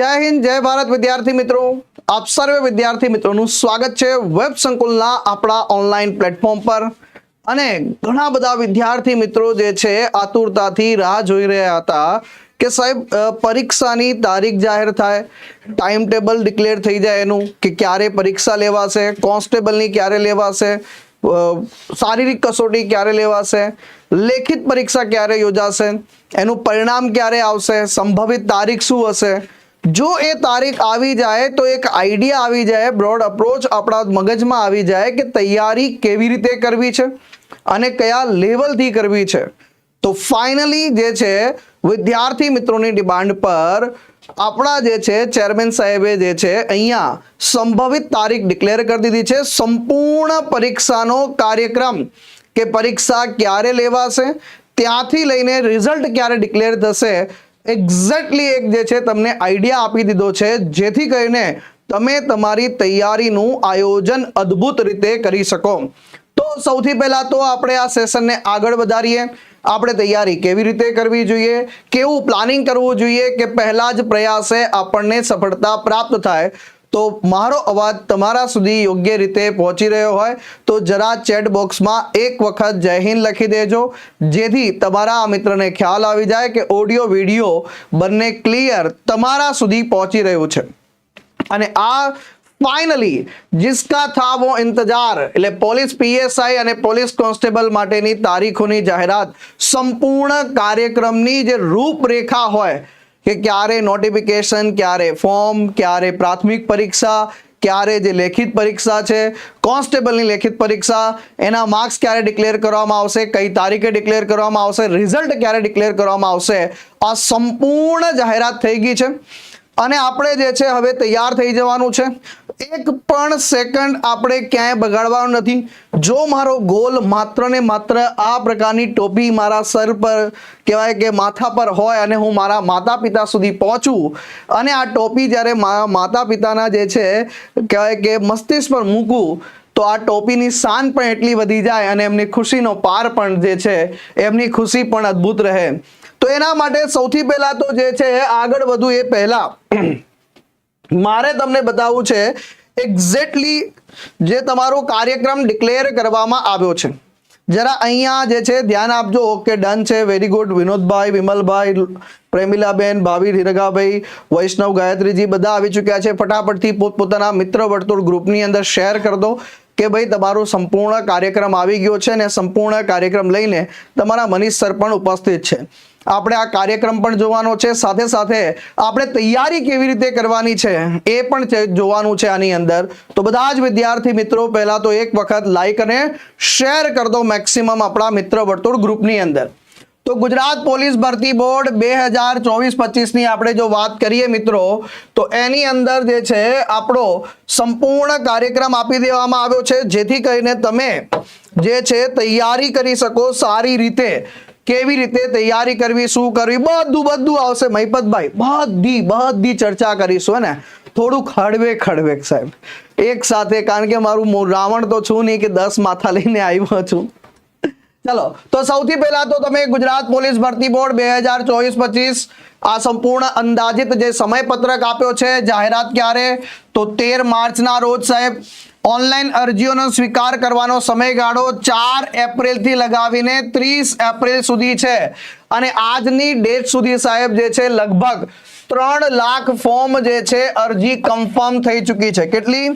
જય હિન્દ, જય ભારત વિદ્યાર્થી મિત્રો. આપ સર્વે વિદ્યાર્થી મિત્રોનું સ્વાગત છે વેબ સંકુલના આપણા ઓનલાઈન પ્લેટફોર્મ પર. અને ઘણા બધા વિદ્યાર્થી મિત્રો જે છે, આતુરતાથી રાહ જોઈ રહ્યા હતા કે સાહેબ પરીક્ષાની તારીખ જાહેર થાય ટાઈમ ટેબલ ડિક્લેર થઈ જાય એનું, કે ક્યારે પરીક્ષા લેવાશે કોન્સ્ટેબલની ક્યારે લેવાશે શારીરિક કસોટી ક્યારે લેવાશે, લેખિત પરીક્ષા ક્યારે યોજાશે, એનું પરિણામ ક્યારે આવશે, સંભવિત તારીખ શું હશે જો એ તારીખ આવી જાય તો એક આઈડિયા આવી જાય બ્રોડ અપ્રોચ આપણા મગજમાં આવી જાય કે તૈયારી કેવી રીતે કરવી છે અને કયા લેવલથી કરવી છે. તો ફાઇનલી જે છે, વિદ્યાર્થી મિત્રોની ડિમાન્ડ પર આપણા જે છે ચેરમેન સાહેબે જે છે, અહીંયા સંભવિત તારીખ ડિક્લેર કરી દીધી છે. સંપૂર્ણ પરીક્ષાનો કાર્યક્રમ કે પરીક્ષા ક્યારે લેવાશે, ત્યાંથી લઈને રિઝલ્ટ ક્યારે ડિક્લેર થશે એક્ઝેક્ટલી એક જે છે તમને આઈડિયા આપી દીધો છે, જેથી કરીને તમે તમારી તૈયારીનું આયોજન અદ્ભુત રીતે કરી શકો. તો સૌથી પહેલા તો આપણે આ સેશનને આગળ વધારીએ. આપણે તૈયારી કેવી રીતે કરવી જોઈએ? કેવું પ્લાનિંગ કરવું જોઈએ? કે પહેલા જ પ્રયાસે આપણને સફળતા પ્રાપ્ત થાય. તો મારો અવાજ તમારા સુધી યોગ્ય રીતે પહોંચી રહ્યો હોય તો જરા ચેટ બોક્સમાં એક વખત જય હિન્દ લખી દેજો, જેથી તમારા આ મિત્રને ખ્યાલ આવી જાય કે ઓડિયો વીડિયો બંને ક્લિયર તમારા સુધી પહોંચી રહ્યું છે. અને આ ફાઇનલી જિસકા થા વો ઇંતજાર, એટલે પોલીસ પીએસઆઈ અને પોલીસ કોન્સ્ટેબલ માટેની તારીખોની જાહેરાત, સંપૂર્ણ કાર્યક્રમની જે રૂપરેખા હોય કે ક્યારે નોટિફિકેશન ક્યારે ફોર્મ ક્યારે પ્રાથમિક પરીક્ષા, ક્યારે જે લેખિત પરીક્ષા છે કોન્સ્ટેબલની લેખિત પરીક્ષા, એના માર્ક્સ ક્યારે ડિક્લેર કરવામાં આવશે, કઈ તારીખે ડિક્લેર કરવામાં આવશે રિઝલ્ટ ક્યારે ડિક્લેર કરવામાં આવશે, આ સંપૂર્ણ જાહેરાત થઈ ગઈ છે. અને આપણે જે છે, હવે તૈયાર થઈ જવાનું છે. એક પણ સેકન્ડ આપણે ક્યાંય બગાડવાનું નથી. જો મારો ગોલ માત્ર ને માત્ર આ પ્રકારની ટોપી મારા સર પર કહેવાય કે માથા પર હોય અને હું મારા માતા પિતા સુધી પહોંચું અને આ ટોપી જ્યારે મારા માતા પિતાના જે છે, કહેવાય કે મસ્તિષ્ક પર મૂકું, તો આ ટોપીની શાન પણ એટલી વધી જાય અને એમની ખુશીનો પાર પણ જે છે, એમની ખુશી પણ અદ્ભુત રહે. તો એના માટે સૌથી પહેલા તો જે છે, આગળ વધુ એ પહેલા મારે તમને બતાવવું છે એક્ઝેક્ટલી જે તમારો કાર્યક્રમ ડિક્લેર કરવામાં આવ્યો છે. જરા અહીંયા જે છે, ધ્યાન આપજો ઓકે ડન છે વેરી ગુડ વિનોદભાઈ, વિમલભાઈ, પ્રેમિલાબેન, ભાવિ હિરગાભાઈ વૈષ્ણવ, ગાયત્રીજી, બધા આવી ચૂક્યા છે. ફટાફટથી પોતપોતાના મિત્ર વર્તુળ ગ્રુપની અંદર શેર કરી દો કે ભાઈ તમારો સંપૂર્ણ કાર્યક્રમ આવી ગયો છે અને સંપૂર્ણ કાર્યક્રમ લઈને તમારા મનીષ સર પણ ઉપસ્થિત છે. આપણે આ કાર્યક્રમ પણ જોવાનો છે. સાથે સાથે આપણે તૈયારી કેવી રીતે કરવાની છે એ પણ જોવાનું છે આની અંદર. તો બધા જ વિદ્યાર્થી મિત્રો, પહેલા તો એક વખત લાઈક અને શેર કરી દો મેક્સિમમ આપણા મિત્ર વર્તુળ ગ્રુપની અંદર. તો ગુજરાત પોલીસ ભરતી બોર્ડ બે હજાર ચોવીસ પચીસની આપણે જો વાત કરીએ મિત્રો, તો એની અંદર જે છે આપણો સંપૂર્ણ કાર્યક્રમ આપી દેવામાં આવ્યો છે. જેથી કરીને તમે જે છે તૈયારી કરી શકો સારી રીતે. કેવી રીતે તૈયારી કરવી, શું કરવી, બધું બધું આવશે મહિપતભાઈ. બધી બધી ચર્ચા કરીશું ને? થોડુંક હળવે ખડવે સાહેબ. એક સાથે, કારણ કે મારું રાવણ તો છું નહીં કે દસ માથા લઈને આવ્યો છું. ચલો, તો સૌથી પહેલા તો તમે ગુજરાત પોલીસ ભરતી બોર્ડ બે હજાર ચોવીસ પચીસ, આ સંપૂર્ણ અંદાજિત જે સમયપત્રક આપ્યો છે, જાહેરાત ક્યારે? તો તેર માર્ચના રોજ સાહેબ ઓનલાઈન અરજીઓનો સ્વીકાર કરવાનો સમયગાળો ચાર એપ્રિલથી લગાવીને ત્રીસ એપ્રિલ સુધી છે. અને આજની ડેટ સુધી સાહેબ જે છે લગભગ ત્રણ લાખ ફોર્મ જે છે અરજી કન્ફર્મ થઈ ચૂકી છે. કેટલી?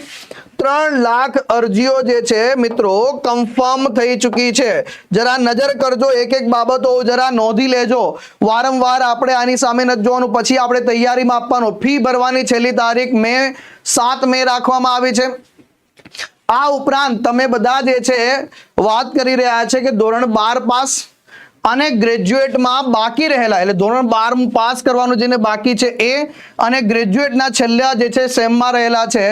ત્રણ લાખ અરજીઓ જે છે મિત્રો કન્ફર્મ થઈ ચૂકી છે. જરા નજર કરજો એક એક બાબતો જરા નોંધી લેજો. વારંવાર આપણે આની સામે નથી જોવાનું, પછી આપણે તૈયારીમાં આપવાનું. ફી ભરવાની છેલ્લી તારીખ મે સાત મે રાખવામાં આવી છે. આ ઉપરાંત તમે બધા જે છે વાત કરી રહ્યા છે કે ધોરણ બાર પાસ અને ગ્રેજ્યુએટમાં બાકી રહેલા, એટલે ધોરણ બાર પાસ કરવાનું જેને બાકી છે એ અને ગ્રેજ્યુએટના છેલ્લા જે છે સેમમાં રહેલા છે,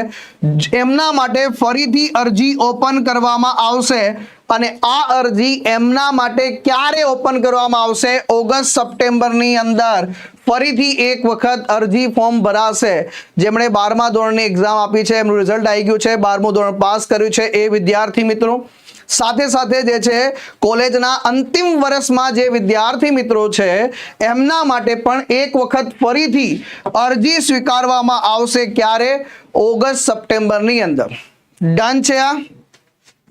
એમના માટે ફરીથી અરજી ઓપન કરવામાં આવશે. અને આ અરજી એમના માટે ક્યારે ઓપન કરવામાં આવશે? ઓગસ્ટ સપ્ટેમ્બરની અંદર ફરીથી એક વખત અરજી ફોર્મ ભરાશે. જેમણે બારમા ધોરણની એક્ઝામ આપી છે, એમનું રિઝલ્ટ આવી ગયું છે, બારમું ધોરણ પાસ કર્યું છે એ વિદ્યાર્થી મિત્રો. સાથે સાથે જે છે, કોલેજના અંતિમ વર્ષમાં જે વિદ્યાર્થી મિત્રો છે, એમના માટે પણ એક વખત ફરીથી અરજી સ્વીકારવામાં આવશે ક્યારે? ઓગસ્ટ સપ્ટેમ્બરની અંદર. ડન છે આ?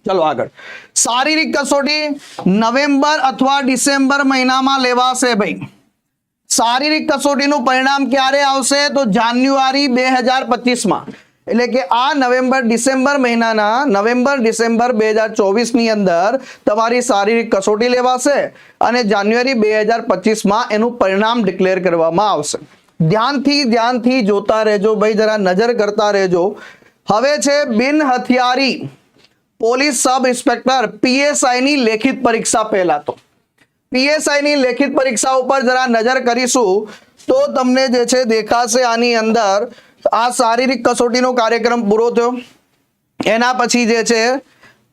ચલો આગળ. શારીરિક કસોટી નવેમ્બર અથવા ડિસેમ્બર મહિનામાં લેવાશે ભાઈ. શારીરિક કસોટીનું પરિણામ ક્યારે આવશે? તો જાન્યુઆરી બે હજાર પચીસમાં. એટલે કે આ નવેમ્બર ડિસેમ્બર મહિનાના નવેમ્બર ડિસેમ્બર બે હજાર ચોવીસની અંદર તમારી શારીરિક કસોટી લેવાશે અને જાન્યુઆરી બે હજાર પચીસમાં એનું પરિણામ ડિક્લેર કરવામાં આવશે. ધ્યાનથી ધ્યાનથી જોતા રહેજો. ભાઈ, જરા નજર કરતા રહેજો. હવે છે બિન હથિયારી પોલીસ સબ ઇન્સ્પેક્ટર પીએસઆઈ ની લેખિત પરીક્ષા પહેલા તો. પીએસઆઈ ની લેખિત પરીક્ષા ઉપર જરા નજર કરીશું તો તમને જે છે દેખાશે આની અંદર આ શારીરિક કસોટીનો કાર્યક્રમ પૂરો થયો. એના પછી જે છે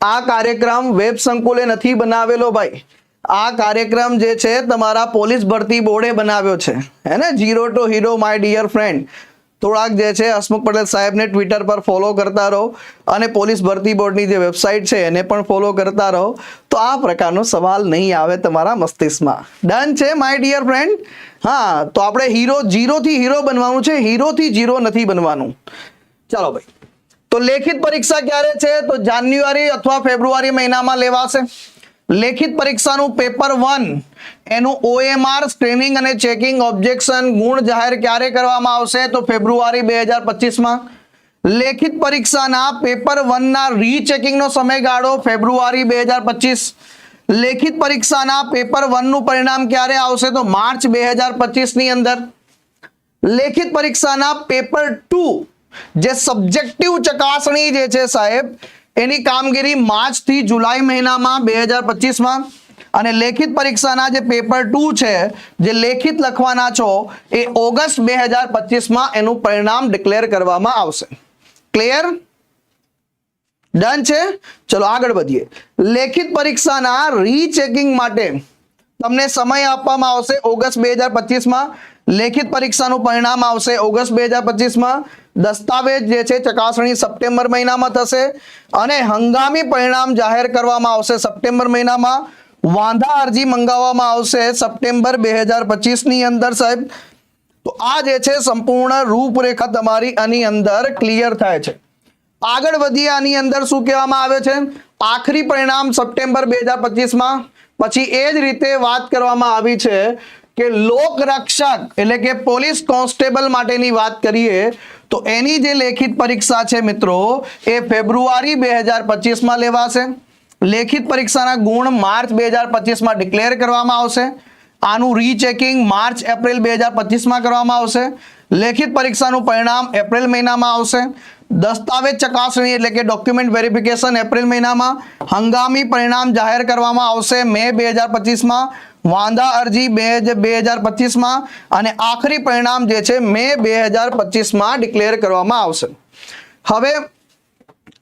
આ કાર્યક્રમ વેબ સંકુલે નથી બનાવેલો ભાઈ. આ કાર્યક્રમ જે છે તમારા પોલીસ ભરતી બોર્ડે બનાવ્યો છે. હે ને? Zero to hero my dear friend થોડાક જે છે, હસમુખ પટેલ સાહેબને ટ્વિટર પર ફોલો કરતા રહો અને પોલીસ ભરતી બોર્ડની જે વેબસાઇટ છે, એને પણ ફોલો કરતા રહો. તો આ પ્રકારનો સવાલ નહીં આવે તમારા મસ્તિષ્કમાં. ડન છે માય ડિયર ફ્રેન્ડ હા, તો આપણે હીરો જીરોથી હીરો બનવાનું છે હીરોથી જીરો નથી બનવાનું. ચાલો ભાઈ. તો લેખિત પરીક્ષા ક્યારે છે? તો જાન્યુઆરી અથવા ફેબ્રુઆરી મહિનામાં લેવાશે. લેખિત પરીક્ષાનું પેપર વન. એનું ઓએમઆર સ્ક્રીનિંગ અને ચેકિંગ ઓબ્જેક્શન ગુણ જાહેર ક્યારે કરવામાં આવશે તો ફેબ્રુઆરી બે હજાર પચીસમાં. લેખિત પરીક્ષાના પેપર વનના રીચેકિંગનો સમયગાળો ફેબ્રુઆરી બે હજાર પચીસ. લેખિત પરીક્ષાના પેપર વનનું પરિણામ ક્યારે આવશે તો માર્ચ બે હજાર પચીસની અંદર. લેખિત પરીક્ષાના પેપર ટુ, જે સબ્જેક્ટિવ ચકાસણી જે છે સાહેબ એની કામગીરી માર્ચથી જુલાઈ મહિનામાં બે હજાર પચીસમાં. અને લેખિત પરીક્ષાના જે પેપર ટુ છે, જે લેખિત લખવાના છો, એ ઓગસ્ટ બે હજાર પચીસમાં એનું પરિણામ ડિક્લેર કરવામાં આવશે. ક્લિયર ડન છે? ચલો આગળ વધીએ. લેખિત પરીક્ષાના રીચેકિંગ માટે તમને સમય આપવામાં આવશે ઓગસ્ટ બે હજાર પચીસમાં. લેખિત પરીક્ષાનું પરિણામ આવશે. ઓગસ્ટ બે હજાર પચીસમાં દસ્તાવેજ જે છે ચકાસણી સપ્ટેમ્બર મહિનામાં થશે અને હંગામી પરિણામ જાહેર કરવામાં આવશે. સપ્ટેમ્બર મહિનામાં વાંધા અરજી મંગાવવામાં આવશે. સપ્ટેમ્બર બે હજાર પચીસની અંદર સાહેબ. તો આ જે છે સંપૂર્ણ રૂપરેખા તમારી આની અંદર ક્લિયર થાય છે. આગળ વધીએ, આની અંદર શું કહેવામાં આવે છે? આખરી પરિણામ સપ્ટેમ્બર બે હજાર પચીસમાં. પછી એ જ રીતે વાત કરવામાં આવી છે કે લોક રક્ષક એટલે કે પોલીસ કોન્સ્ટેબલ માટેની વાત કરીએ, તો એની જે લેખિત પરીક્ષા છે મિત્રો, એ ફેબ્રુઆરી બે હજાર પચીસમાં લેવાશે. લેખિત પરીક્ષાના ગુણ માર્ચ બે હજાર પચીસમાં ડિક્લેર કરવામાં આવશે. આનું રીચેકિંગ માર્ચ એપ્રિલ બે હજાર પચીસમાં કરવામાં આવશે. લેખિત પરીક્ષાનું પરિણામ એપ્રિલ મહિનામાં આવશે. દસ્તાવેજ ચકાસણી એટલે કે ડોક્યુમેન્ટ વેરિફિકેશન એપ્રિલ મહિનામાં હંગામી પરિણામ જાહેર કરવામાં આવશે મે બે હજાર પચીસમાં વાંધા અરજી બે બે હજાર પચીસમાં અને આખરી પરિણામ જે છે મે બે હજાર પચીસમાં ડિક્લેર કરવામાં આવશે. હવે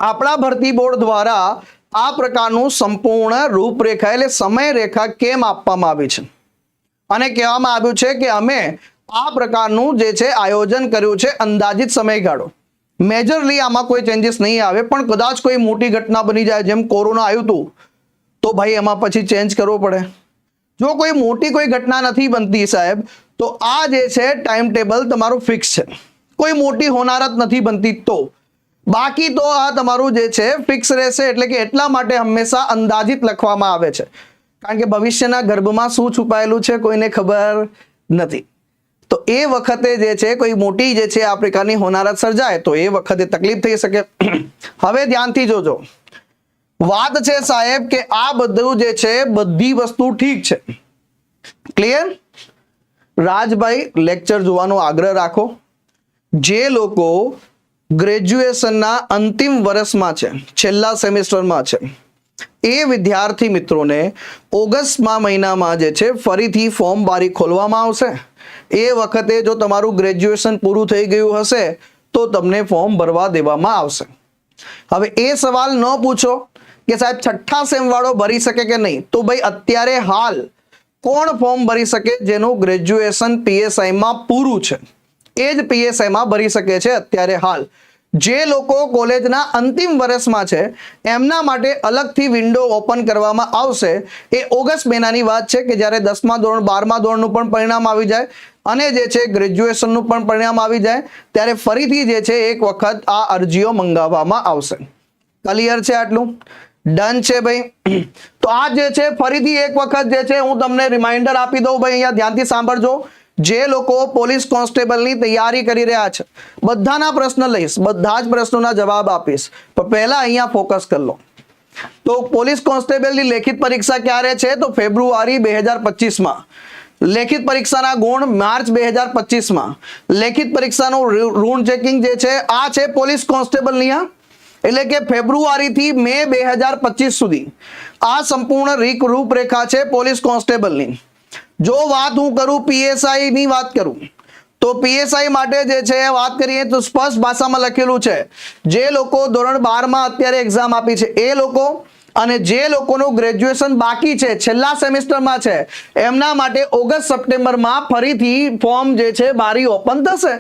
આપણા ભરતી બોર્ડ દ્વારા આ પ્રકારનું સંપૂર્ણ રૂપરેખા એટલે સમયરેખા કેમ આપવામાં આવી છે? અને કહેવામાં આવ્યું છે કે અમે આ પ્રકારનું જે છે આયોજન કર્યું છે અંદાજિત સમયગાળો. મેજરલી આમાં કોઈ ચેન્જીસ નહીં આવે, પણ કદાચ કોઈ મોટી ઘટના બની જાય, જેમ કોરોના આવ્યું હતું તો ભાઈ એમાં પછી ચેન્જ કરવો પડે. જો કોઈ મોટી કોઈ ઘટના નથી બનતી સાહેબ, તો આ જે છે ટાઈમ ટેબલ તમારું ફિક્સ છે. કોઈ મોટી હોનારત નથી બનતી તો. બાકી તો આ તમારું જે છે ફિક્સ રહેશે એટલે કે એટલા માટે હંમેશા અંદાજિત લખવામાં આવે છે. કારણ કે ભવિષ્યના ગર્ભમાં શું છુપાયેલું છે, કોઈને ખબર નથી. તો એ વખતે જે છે, કોઈ મોટી જે છે આ પ્રકારની હોનારત સર્જાય, તો એ વખતે તકલીફ થઈ શકે. હવે ધ્યાનથી જોજો. વાત છે સાહેબ કે આ બધું જે છે, બધી વસ્તુ ઠીક છે. ક્લિયર રાજભાઈ લેક્ચર જોવાનો આગ્રહ રાખો. જે લોકો ગ્રેજ્યુએશનના અંતિમ વર્ષમાં છે, છેલ્લા સેમેસ્ટરમાં છે, એ વિદ્યાર્થી મિત્રોને ઓગસ્ટમાં મહિનામાં જે છે, ફરીથી ફોર્મ બારી ખોલવામાં આવશે. એ વખતે જો તમારું ગ્રેજ્યુએશન પૂરું થઈ ગયું હશે, તો તમને ફોર્મ ભરવા દેવામાં આવશે. હવે એ સવાલ ન પૂછો કે સાહેબ છઠ્ઠા સેમ વાળો ભરી શકે કે નહીં? તો ભાઈ અત્યારે હાલ કોણ ફોર્મ ભરી શકે જેનું ગ્રેજ્યુએશન પીએસઆઈમાં પૂરું છે? એ જ પીએસઆઈમાં ભરી શકે છે અત્યારે હાલ. જે લોકો કોલેજના અંતિમ વર્ષમાં છે, એમના માટે અલગથી વિન્ડો ઓપન કરવામાં આવશે. એ ઓગસ્ટ મહિનાની વાત છે કે જ્યારે દસમા ધોરણ, બારમા ધોરણનું પણ પરિણામ આવી જાય અને જે છે ગ્રેજ્યુએશનનું પણ પરિણામ આવી જાય, ત્યારે ફરીથી જે છે એક વખત આ અરજીઓ મંગાવવામાં આવશે. ક્લિયર છે આટલું? ડન છે ભાઈ. તો આ જે છે ફરીથી એક વખત જે છે હું તમને રિમાઇન્ડર આપી દઉં ભાઈ, અહીંયા ધ્યાનથી સાંભળજો. જે લોકો પોલીસ કોન્સ્ટેબલની તૈયારી કરી રહ્યા છે, બધાના પ્રશ્ન લઈશ, બધા જ પ્રશ્નોના જવાબ આપીશ. પણ પહેલા અહીંયા ફોકસ કરી લો. તો પોલીસ કોન્સ્ટેબલની લેખિત પરીક્ષા ક્યારે છે? તો ફેબ્રુઆરી બે હજાર પચીસમાં. લેખિત પરીક્ષાના ગુણ માર્ચ બે હજાર પચીસમાં. લેખિત પરીક્ષાનું ઋણ ચેકિંગ જે છે, આ છે પોલીસ કોન્સ્ટેબલની આ. એટલે કે ફેબ્રુઆરીથી મે બે હજાર પચીસ સુધી. આ સંપૂર્ણ રીક રૂપરેખા છે પોલીસ કોન્સ્ટેબલની. જો વાત હું કરું પીએસઆઈ ની વાત કરું, તો પીએસઆઈ માટે જે છે, વાત કરીએ તો સ્પષ્ટ ભાષામાં લખેલું છે. જે લોકો ધોરણ બારમાં અત્યારે એક્ઝામ આપી છે, એ લોકો અને જે લોકોનું ગ્રેજ્યુએશન બાકી છે, છેલ્લા સેમિસ્ટરમાં છે, એમના માટે ઓગસ્ટ સપ્ટેમ્બરમાં ફરીથી ફોર્મ જે છે, બારી ઓપન થશે.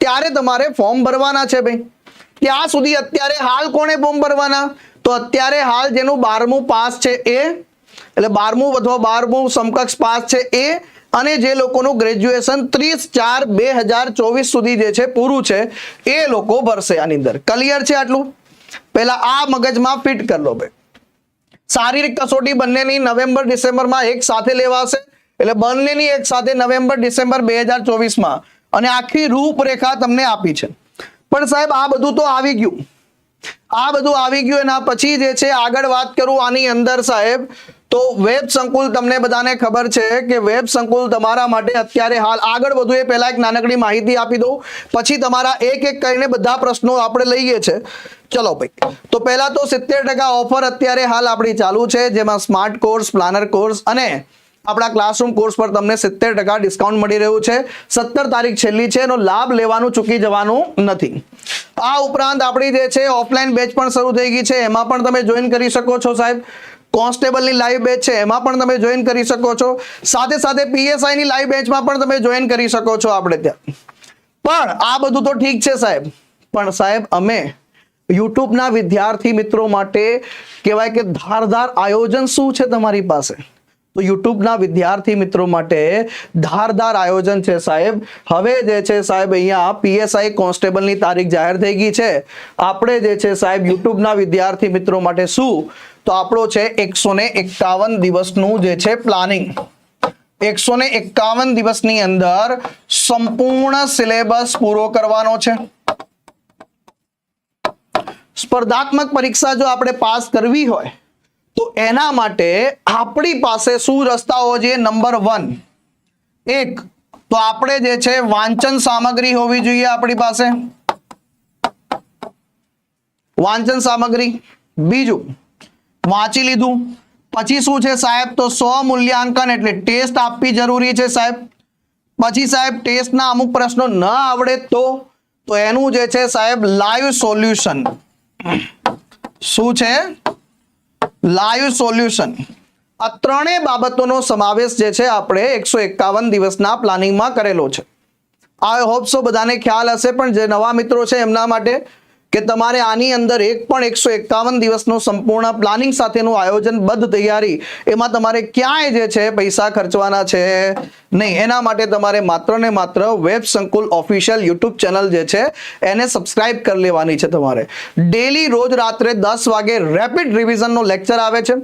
ત્યારે તમારે ફોર્મ ભરવાના છે ભાઈ. ત્યાં સુધી અત્યારે હાલ કોણે ફોર્મ ભરવાના? તો અત્યારે હાલ જેનું બારમું પાસ છે એ એટલે બારમું અથવા બારમું સમકક્ષ પાસ છે એ અને જે લોકોનું ગ્રેજ્યુએશન ત્રીસ ચાર બે હજાર ચોવીસ સુધી જે છે પૂરું છે, એ લોકો ભરશે આની અંદર. ક્લિયર છે આટલું? પહેલા આ મગજમાં ફિટ કરી લો ભાઈ. શારીરિક કસોટી બંનેની નવેમ્બર, ડિસેમ્બરમાં એક સાથે લેવાશે. એટલે બંનેની એક સાથે નવેમ્બર, ડિસેમ્બર બે હજાર ચોવીસમાં. અને આખી રૂપરેખા તમને આપી છે. પણ સાહેબ, આ બધું તો આવી ગયું. આ બધું આવી ગયું એના પછી જે છે આગળ વાત કરું આની અંદર સાહેબ. તો વેબ સંકુલ તમને બધાને ખબર છે કે વેબ સંકુલ તમારા માટે અત્યારે હાલ આગળ વધુ એ પહેલાં એક નાનકડી માહિતી આપી દઉં. પછી તમારા એક એક કરીને બધા પ્રશ્નો આપણે લઈએ છે. ચલો ભાઈ. તો પહેલાં તો સિત્તેર ટકા ઓફર અત્યારે હાલ આપણી ચાલુ છે, જેમાં સ્માર્ટ કોર્સ, પ્લાનર કોર્સ અને આપણા ક્લાસરૂમ કોર્સ પર તમને સિત્તેર ટકા ડિસ્કાઉન્ટ મળી રહ્યું છે. સત્તર તારીખ છેલ્લી છે, એનો લાભ લેવાનું ચૂકી જવાનું નથી. આ ઉપરાંત આપણી જે છે, ઓફલાઈન બેચ પણ શરૂ થઈ ગઈ છે. એમાં પણ તમે જોઈન કરી શકો છો સાહેબ. કોન્સ્ટેબલની લાઈવ બેચ છે, એમાં પણ તમે જોઈન કરી શકો છો. સાથે સાથે પીએસઆઈની લાઈવ બેચમાં પણ તમે જોઈન કરી શકો છો આપણે ત્યાં. પણ આ બધું તો ઠીક છે સાહેબ. પણ સાહેબ, અમે યુટ્યુબના વિદ્યાર્થી મિત્રો માટે કહેવાય કે ધારધાર આયોજન શું છે તમારી પાસે? તો યુટ્યુબના વિદ્યાર્થી મિત્રો માટે ધારદાર આયોજન છે સાહેબ. હવે જે છે સાહેબ, અહીંયા પીએસઆઈ કોન્સ્ટેબલની તારીખ જાહેર થઈ ગઈ છે. આપણે જે છે સાહેબ, યુટ્યુબના વિદ્યાર્થી મિત્રો માટે શું તો આપણો છે એકસો ને એકાવન દિવસનું જે છે પ્લાનિંગ એકસો ને એકાવન દિવસની અંદર સંપૂર્ણ સિલેબસ પૂરો કરવાનો છે. સ્પર્ધાત્મક પરીક્ષા જો આપણે પાસ કરવી હોય, તો એના માટે આપણી પાસે શું રસ્તાઓ છે? નંબર વન એક, તો આપણે જે છે વાંચન સામગ્રી હોવી જોઈએ આપણી પાસે. વાંચન સામગ્રી. બીજું વાંચી લીધું. પછી શું છે સાહેબ? તો સો મૂલ્યાંકન એટલે ટેસ્ટ આપવી જરૂરી છે સાહેબ. પછી સાહેબ, ટેસ્ટના અમુક પ્રશ્નો ન આવડે તો? તો એનું જે છે સાહેબ, લાઈવ સોલ્યુશન. શું છે? Live solution. આ ત્રણેય બાબતોનો સમાવેશ જે છે આપણે એકસો એકાવન દિવસના પ્લાનિંગમાં કરેલો છે. આઈ હોપ સો બધાને ખ્યાલ હશે, પણ જે નવા મિત્રો છે એમના માટે કે તમારે આની અંદર એક પણ એકસો એકાવન દિવસનું સંપૂર્ણ પ્લાનિંગ સાથેનું આયોજન બદ્ધ તૈયારી, એમાં તમારે ક્યાંય જે છે પૈસા ખર્ચવાના છે? નહીં, એના માટે તમારે માત્ર ને માત્ર વેબ સંકુલ ઓફિશિયલ યુટ્યુબ ચેનલ જે છે, એને સબસ્ક્રાઇબ કરી લેવાની છે તમારે. ડેલી રોજ રાત્રે દસ વાગે રેપિડ રિવિઝનનો લેક્ચર આવે છે.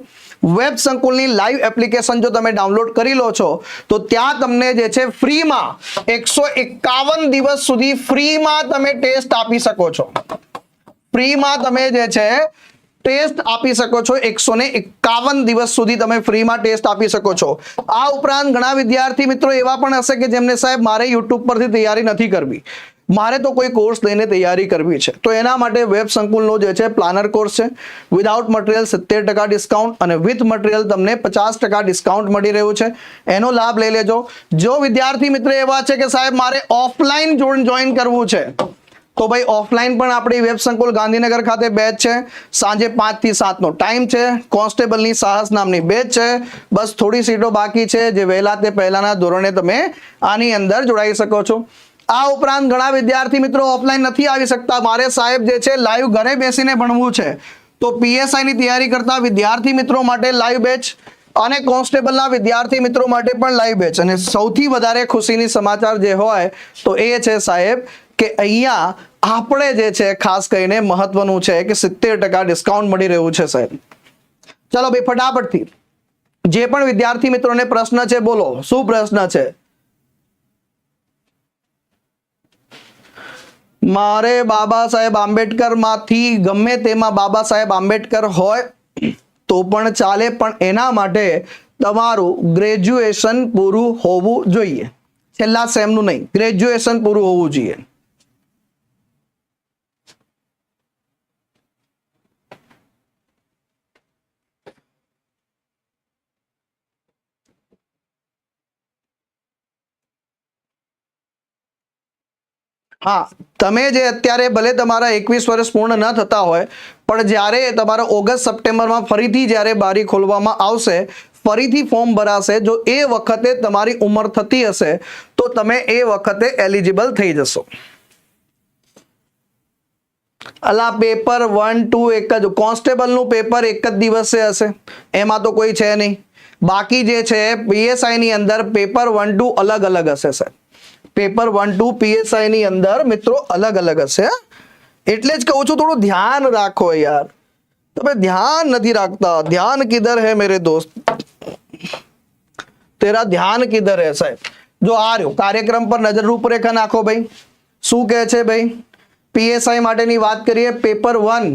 વેબ સંકુલની લાઈવ એપ્લિકેશન જો તમે ડાઉનલોડ કરી લો છો, તો ત્યાં તમને જે છે ફ્રીમાં એકસો એકાવન દિવસ સુધી ફ્રીમાં તમે ટેસ્ટ આપી શકો છો. ફ્રીમાં તમે જે છે ટેસ્ટ આપી શકો છો, એકસો ને એકાવન દિવસ સુધી તમે ફ્રીમાં ટેસ્ટ આપી શકો છો. આ ઉપરાંત ઘણા વિદ્યાર્થી મિત્રો એવા પણ હશે કે જેમને સાહેબ મારે યુટ્યુબ પરથી તૈયારી નથી કરવી. મારે તો કોઈ કોર્સ લઈને તૈયારી કરવી છે. તો એના માટે વેબ સંકુલનો જે છે પ્લાનર કોર્સ છે. વિધાઉટ મટીરિયલ સિત્તેર ટકા ડિસ્કાઉન્ટ અને વિથ મટીરિયલ તમને પચાસ ટકા ડિસ્કાઉન્ટ મળી રહ્યું છે. એનો લાભ લઈ લેજો. જો વિદ્યાર્થી મિત્ર એવા છે કે સાહેબ મારે ઓફલાઈન જોઈન કરવું છે, તો ભાઈ ઓફલાઈન પણ આપણી વેબ સંકુલ ગાંધીનગર ખાતે બેચ છે. સાંજે પાંચથી સાતનો ટાઈમ છે. કોન્સ્ટેબલની સાહસ નામની બેચ છે. બસ થોડી સીટો બાકી છે. જે વહેલા તે પહેલાના ધોરણે તમે આની અંદર જોડાઈ શકો છો. આ ઉપરાંત ઘણા વિદ્યાર્થી મિત્રો ઓફલાઈન નથી આવી શકતા. મારે સાહેબ જે છે લાઈવ ઘરે બેસીને ભણવું છે. તો પીએસઆઈ ની તૈયારી કરતા વિદ્યાર્થી મિત્રો માટે લાઈવ બેચ અને કોન્સ્ટેબલના વિદ્યાર્થી મિત્રો માટે પણ લાઈવ બેચ અને સૌથી વધારે ખુશીની સમાચાર જે હોય, તો એ છે સાહેબ, કે અહીંયા આપણે જે છે, ખાસ કરીને મહત્વનું છે કે સિત્તેર ટકા ડિસ્કાઉન્ટ મળી રહ્યું છે સાહેબ. ચલો ભાઈ, ફટાફટથી. જે પણ વિદ્યાર્થી મિત્રોને પ્રશ્ન છે, બોલો. શું પ્રશ્ન છે? મારે બાબા સાહેબ આંબેડકરમાંથી ગમે તેમાં બાબા સાહેબ આંબેડકર હોય, તો પણ ચાલે, પણ એના માટે તમારું ગ્રેજ્યુએશન પૂરું હોવું જોઈએ. છેલ્લા સેમનું નહીં, ગ્રેજ્યુએશન પૂરું હોવું જોઈએ. હા, તમે જે અત્યારે ભલે તમારા એકવીસ વર્ષ પૂર્ણ ન થતા હોય, પણ જ્યારે તમારા ઓગસ્ટ સપ્ટેમ્બરમાં ફરીથી જ્યારે બારી ખોલવામાં આવશે, ફરીથી ફોર્મ ભરાશે, જો એ વખતે તમારી ઉંમર થતી હશે, તો તમે એ વખતે એલિજિબલ થઈ જશો. અલા, પેપર વન, ટુ એક જ, કોન્સ્ટેબલનું પેપર એક જ દિવસે હશે. એમાં તો કોઈ છે નહીં. બાકી જે છે, પીએસઆઈની અંદર પેપર વન, ટુ અલગ અલગ હશે, sir. Paper one two PSI ની અંદર મિત્રો અલગ અલગ હશે એટલે જ કહું છું, થોડું ધ્યાન રાખો યાર. તમે ધ્યાન નથી રાખતા. ધ્યાન કિધર હે મેરે દોસ્ત? તેરા ધ્યાન કિધર હે સાહેબ. જો આ રહ્યો, કાર્યક્રમ પર નજર રૂપરેખા નાખો ભાઈ. શું કહે છે ભાઈ? પીએસઆઈ માટેની વાત કરીએ, પેપર વન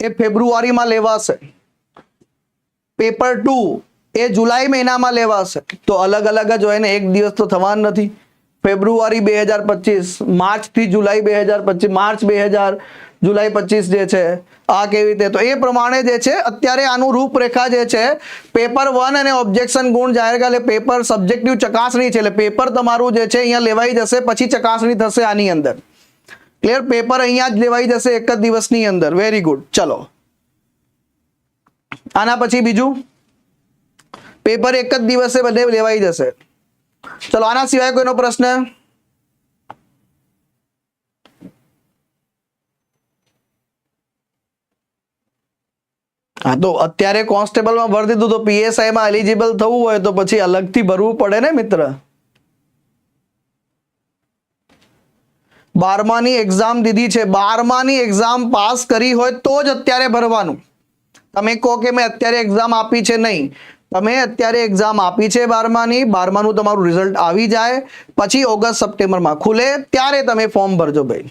એ ફેબ્રુઆરીમાં લેવાશે. પેપર ટુ એ જુલાઈ મહિનામાં લેવાશે. તો અલગ અલગ જ હોય ને, એક દિવસ તો થવાનું નથી. ફેબ્રુઆરી બે હજાર પચીસ, માર્ચથી જુલાઈ બે હજાર પચીસ, માર્ચ બે હજાર જુલાઈ પચીસ જે છે, આ કેવી રીતે? તો એ પ્રમાણે જે છે, અત્યારે આનું રૂપરેખા જે છે, પેપર વન અને ઓબ્જેક્શન ગુણ જાહેર કરે, પેપર સબ્જેક્ટિવ ચકાસણી છે, એટલે પેપર તમારું જે છે, અહીંયા લેવાઈ જશે, પછી ચકાસણી થશે આની અંદર. ક્લિયર પેપર અહીંયા જ લેવાઈ જશે એક જ દિવસની અંદર. વેરી ગુડ ચલો. આના પછી બીજું. પેપર એક જ દિવસે બધે લેવાઈ જશે. ચલો, આના સિવાય કોઈનો પ્રશ્ન? હા, તો અત્યારે કોન્સ્ટેબલમાં ભરી દીધું તો પીએસઆઈમાં એલિજિબલ થવું હોય તો પછી અલગથી ભરવું પડે ને, મિત્ર? બારમાની એક્ઝામ દીધી છે. બારમાની એક્ઝામ પાસ કરી હોય તો જ અત્યારે ભરવાનું. તમે કહો કે મેં અત્યારે એક્ઝામ આપી છે નહીં. તમે અત્યારે એક્ઝામ આપી છે બારમાની, બારમાનું તમારું રિઝલ્ટ આવી જાય, પછી ઓગસ્ટ, સપ્ટેમ્બરમાં ખુલે, ત્યારે તમે ફોર્મ ભરજો ભાઈ.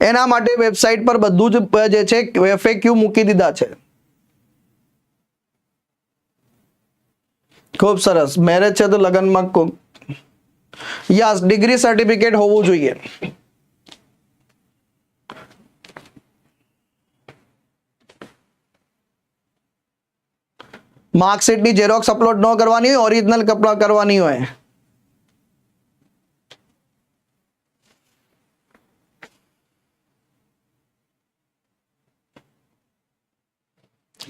એના માટે વેબસાઇટ પર બધું જ જે છે એફએક્યુ મૂકી દીધા છે. ખૂબ સરસ. મેરેજ છે તો લગ્નમાં યસ ડિગ્રી સર્ટિફિકેટ હોવું જોઈએ. માર્કશીટની ઝેરોક્સ અપલોડ ન કરવાની હોય ઓરિજિનલ કરવાની હોય.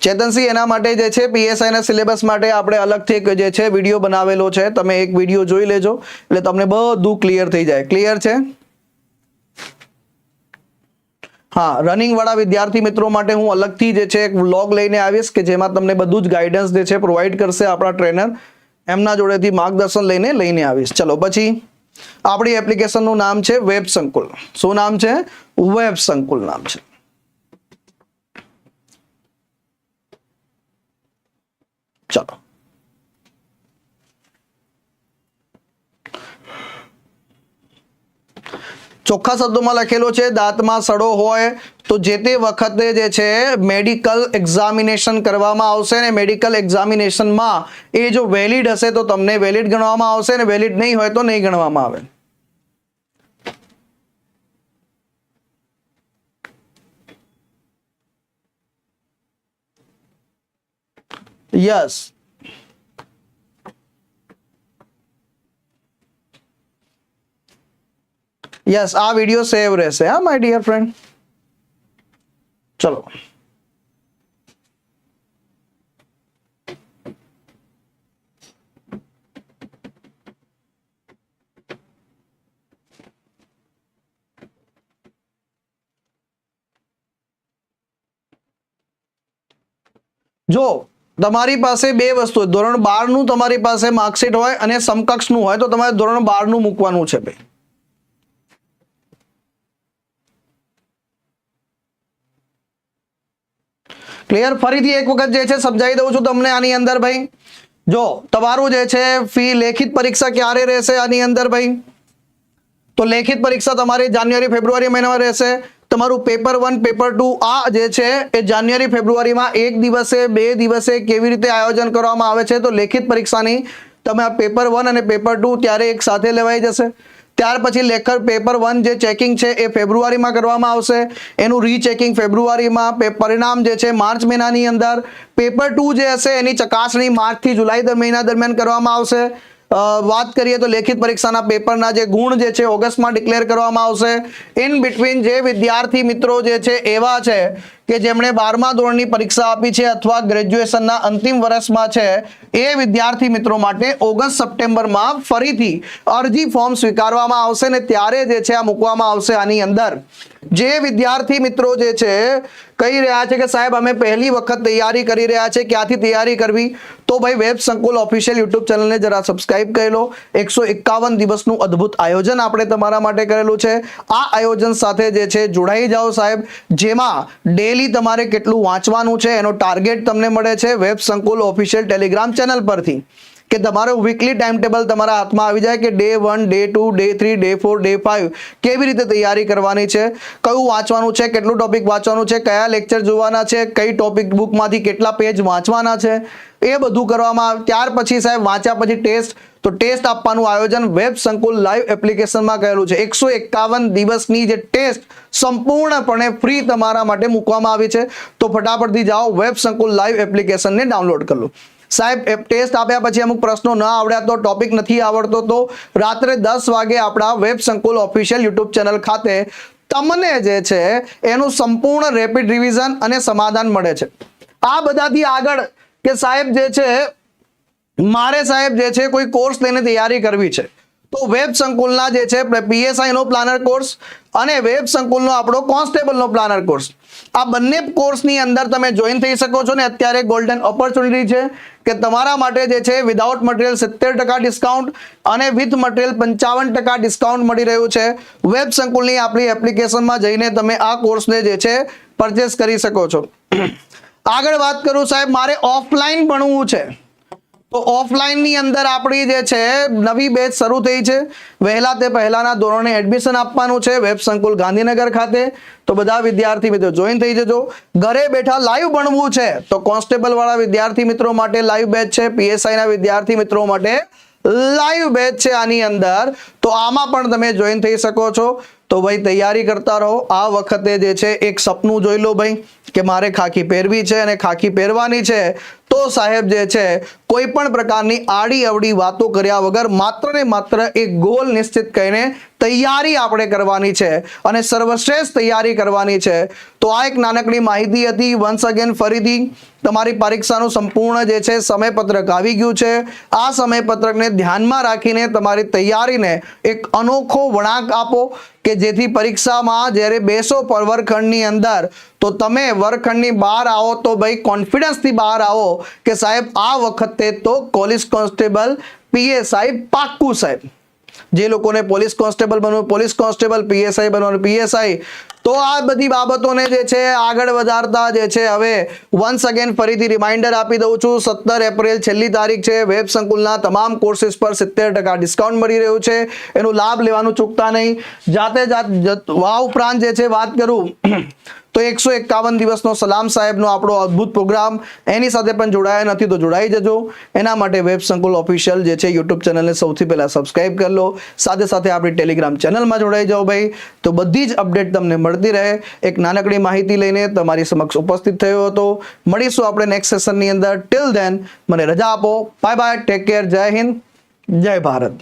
ચેતનસિંહ એના માટે જે છે પીએસઆઈ ના સિલેબસ માટે આપણે અલગથી એક જે છે, વીડિયો બનાવેલો છે. તમે એક વીડિયો જોઈ લેજો, એટલે તમને બધું ક્લિયર થઈ જાય. ક્લિયર છે? હા રનિંગ વાળા વિદ્યાર્થી મિત્રો માટે હું અલગથી જે છે એક વ્લોગ લઈને આવીશ કે જેમાં તમને બધું જ ગાઈડન્સ જે છે પ્રોવાઈડ કરશે આપણા ટ્રેનર એમના જોડેથી માર્ગદર્શન લઈને લઈને આવીશ. ચલો, પછી આપણી એપ્લિકેશનનું નામ છે વેબ સંકુલ. શું નામ છે? વેબ સંકુલ નામ છે. ચલો. ચોખ્ખા શબ્દોમાં લખેલો છે, દાંતમાં સડો હોય તો જે તે વખતે જે છે મેડિકલ એક્ઝામિનેશન કરવામાં આવશે ને મેડિકલ એક્ઝામિનેશનમાં એ જો વેલિડ હશે તો તમને વેલિડ ગણવામાં આવશે ને વેલિડ નહીં હોય તો નહીં ગણવામાં આવે. યસ યસ આ વીડિયો સેવ રહેશે, હા માય ડિયર ફ્રેન્ડ ચલો. જો, તમારી પાસે બે વસ્તુ ધોરણ બારનું તમારી પાસે માર્કશીટ હોય અને સમકક્ષનું હોય, તો તમારે ધોરણ બારનું મૂકવાનું છે ભાઈ. ક્લિયર ફરીથી એક વખત જે છે, સમજાવી દઉં છું તમને આની અંદર ભાઈ. જો, તમારું જે છે ફી લેખિત પરીક્ષા ક્યારે રહેશે આની અંદર ભાઈ? તો લેખિત પરીક્ષા તમારી જાન્યુઆરી, ફેબ્રુઆરી મહિનામાં રહેશે. તમારું પેપર વન પેપર ટુ આ જે છે, એ જાન્યુઆરી, ફેબ્રુઆરીમાં એક દિવસે, બે દિવસે કેવી રીતે આયોજન કરવામાં આવે છે? તો લેખિત પરીક્ષાની તમે આ પેપર વન અને પેપર ટુ ત્યારે એક સાથે લેવાઈ જશે. ત્યાર પછી લેખર પેપર વન જે ચેકિંગ છે એ ફેબ્રુઆરીમાં કરવામાં આવશે. એનું રીચેકિંગ ફેબ્રુઆરીમાં પરિણામ જે છે માર્ચ મહિનાની અંદર. પેપર ટુ જે હશે એની ચકાસણી માર્ચથી જુલાઈ મહિના દરમિયાન કરવામાં આવશે. વાત કરીએ તો લેખિત પરીક્ષાના પેપરના જે ગુણ જે છે ઓગસ્ટમાં ડિક્લેર કરવામાં આવશે. ઇન બિટવીન જે વિદ્યાર્થી મિત્રો જે છે એવા છે કે જેમણે બારમા ધોરણની પરીક્ષા આપી છે અથવા ગ્રેજ્યુએશનના અંતિમ વર્ષમાં છે, એ વિદ્યાર્થી મિત્રો માટે ઓગસ્ટ સપ્ટેમ્બરમાં ફરીથી અરજી ફોર્મ સ્વીકારવામાં આવશે ને ત્યારે જે છે આ મૂકવામાં આવશે આની અંદર. જે વિદ્યાર્થી મિત્રો જે છે, કહી રહ્યા છે કે સાહેબ અમે પહેલી વખત તૈયારી કરી રહ્યા છે, ક્યાંથી તૈયારી કરવી? તો ભાઈ વેબ સંકુલ ઓફિશિયલ યુટ્યુબ ચેનલને જરા સબસ્ક્રાઇબ કરી લો. એકસો એકાવન દિવસનું અદ્ભુત આયોજન આપણે તમારા માટે કરેલું છે. આ આયોજન સાથે જે છે, જોડાઈ જાઓ સાહેબ. જેમાં ડેલી તમારે કેટલું વાંચવાનું છે, એનો ટાર્ગેટ તમને મળે છે વેબ સંકુલ ઓફિશિયલ ટેલિગ્રામ ચેનલ પરથી. કે તમારો વીકલી ટાઈમ ટેબલ તમારા હાથમાં આવી જાય કે day one day two day three day four day five કેવી રીતે તૈયારી કરવાની છે, કયું વાંચવાનું છે, કેટલું ટોપિક વાંચવાનું છે, કયા લેક્ચર જોવાના છે, કઈ ટોપિક બુકમાંથી કેટલા પેજ વાંચવાના છે, એ બધું કરવામાં આવે. ત્યાર પછી સાહેબ વાંચ્યા પછી ટેસ્ટ તો ટેસ્ટ આપવાનું આયોજન વેબ સંકુલ લાઈવ એપ્લિકેશનમાં કરેલું છે. એકસો એકાવન દિવસની જે ટેસ્ટ સંપૂર્ણપણે ફ્રી તમારા માટે મૂકવામાં આવી છે. તો ફટાફટથી જાઓ વેબ સંકુલ લાઈવ એપ્લિકેશનને ડાઉનલોડ કરી સાહેબ ટેસ્ટ આપ્યા પછી અમુક પ્રશ્નો ન આવડ્યા તો ટોપિક નથી આવડતો તો રાત્રે દસ વાગે આપણા વેબ સંકુલ ઓફિશિયલ યુટ્યુબ ચેનલ ખાતે તમને જે છે એનું સંપૂર્ણ રેપિડ રિવિઝન અને સમાધાન મળે છે. આ બધાથી આગળ કે સાહેબ જે છે મારે સાહેબ જે છે કોઈ કોર્સ લઈને તૈયારી કરવી છે. તો વેબ સંકુલના જે છે પીએસઆઈ નો પ્લાનર કોર્સ અને વેબ સંકુલનો આપણો કોન્સ્ટેબલનો પ્લાનર કોર્સ આ બંને કોર્સની અંદર તમે જોઈન થઈ શકો છો ને અત્યારે ગોલ્ડન ઓપોર્ચ્યુનિટી છે કે તમારા માટે જે છે વિધાઉટ મટીરિયલ સિત્તેર ટકા ડિસ્કાઉન્ટ અને વિથ મટીરિયલ પંચાવન ટકા ડિસ્કાઉન્ટ મળી રહ્યું છે. વેબ સંકુલની આપણી એપ્લિકેશનમાં જઈને તમે આ કોર્સને જે છે પરચેસ કરી શકો છો. આગળ વાત કરું સાહેબ, મારે ઓફલાઈન ભણવું છે. તો ઓફલાઈનની અંદર આપણી જે છે, નવી બેચ શરૂ થઈ છે. વહેલા તે પહેલાના ધોરણે એડમિશન આપવાનું છે વેબ સંકુલ ગાંધીનગર ખાતે. તો બધા વિદ્યાર્થી મિત્રો જોઈન થઈ જજો. ઘરે બેઠા લાઈવ ભણવું છે, તો કોન્સ્ટેબલ વાળા વિદ્યાર્થી મિત્રો માટે લાઈવ બેચ છે. પીએસઆઈ ના વિદ્યાર્થી મિત્રો માટે લાઈવ બેચ છે આની અંદર. તો આમાં પણ તમે જોઈન થઈ શકો છો. તો ભાઈ તૈયારી કરતા રહો. આ વખતે જે છે, એક સપનું જોઈ લો ભાઈ, કે મારે ખાખી પહેરવી છે અને ખાખી પહેરવાની છે. તો સાહેબ જે છે કોઈ પણ પ્રકારની આડી અવડી વાતો કર્યા વગર માત્ર ને માત્ર એક ગોલ નિશ્ચિત કરીને તૈયારી આપણે કરવાની છે અને સર્વશ્રેષ્ઠ તૈયારી કરવાની છે. તો આ એક નાનકડી માહિતી હતી. વન્સ અગેન ફરીથી તમારી પરીક્ષાનું સંપૂર્ણ જે છે સમયપત્રક આવી ગયું છે. આ સમયપત્રકને ધ્યાનમાં રાખીને તમારી તૈયારીને એક અનોખો વળાંક આપો કે જેથી પરીક્ષામાં જ્યારે બેસો પર વર્ગખંડની અંદર તો તમે વર્ગખંડની બહાર આવો તો ભાઈ કોન્ફિડન્સથી બહાર આવો કે સાહેબ આ વખતે તો પોલીસ કોન્સ્ટેબલ પીએસઆઈ પાક્કું સાહેબ. જે લોકોને પોલીસ કોન્સ્ટેબલ બનવું, પોલીસ કોન્સ્ટેબલ પીએસઆઈ બનવાનું, પીએસઆઈ. તો આ બધી બાબતોને જે છે આગળ વધારતા જે છે હવે વન્સ અગેન ફરીથી રિમાઇન્ડર આપી દઉં છું, સત્તર એપ્રિલ છેલ્લી તારીખ છે, વેબ સંકુલના તમામ કોર્સીસ પર સિત્તેર ટકા ડિસ્કાઉન્ટ મળી રહ્યું છે. એનો લાભ લેવાનું ચૂકતા નહીં. જાતે જાત આ ઉપરાંત જે છે વાત કરું તો એકસો એકાવન દિવસનો સલામ સાહેબનો આપણો અદ્ભુત પ્રોગ્રામ. એની સાથે પણ જોડાયા, નથી તો જોડાઈ જજો. એના માટે વેબ સંકુલ ઓફિશિયલ જે છે, યુટ્યુબ ચેનલને સૌથી પહેલાં સબસ્ક્રાઇબ કરી લો. સાથે સાથે આપણી ટેલિગ્રામ ચેનલમાં જોડાઈ જાઓ ભાઈ. તો બધી જ અપડેટ તમને મળતી રહે. એક નાનકડી માહિતી લઈને તમારી સમક્ષ ઉપસ્થિત થયો હતો. મળીશું આપણે નેક્સ્ટ સેશનની અંદર. ટિલ ધેન મને રજા આપો. બાય બાય ટેક કેર જય હિન્દ. જય ભારત.